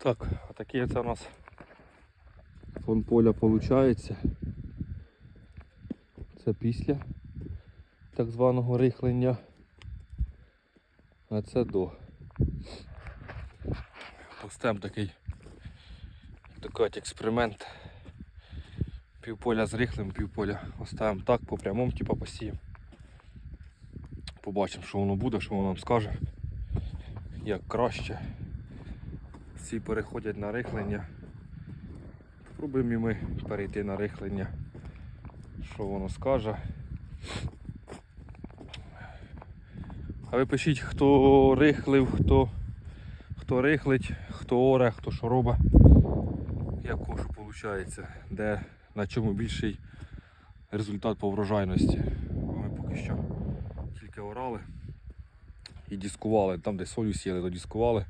Так, а такий це у нас фон поля виходить. Це після так званого рихлення. А це до. Пустем такий, як кажуть, експеримент. Півполя з рихлим, півполя оставимо так, по прямому, типа посіємо. Побачимо, що воно буде, що воно нам скаже. Як краще. Всі переходять на рихлення. Спробуємо і ми перейти на рихлення. Що воно скаже. А ви пишіть, хто рихлив, хто, хто рихлить, хто оре, хто що робить. Як кожу виходить, де на чому більший результат по врожайності. Ми поки що тільки орали і дискували. Там, де солю сіяли, то дискували.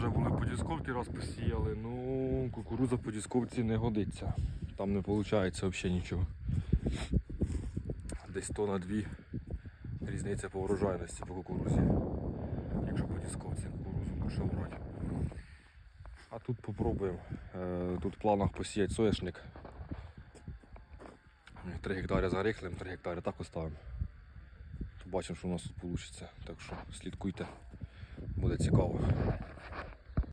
Теж були по дисковці раз посіяли. Ну, кукуруза по дисковці не годиться. Там не виходить взагалі нічого. Десь то на дві різниця по врожайності по кукурузі. Якщо по дисковці кукурузу лучше брати. А тут попробуємо. Е, Тут в планах посіяти соняшник. 3 гектари за рихлем, 3 гектари так оставимо. Побачимо, що у нас тут вийде. Так що слідкуйте, буде цікаво.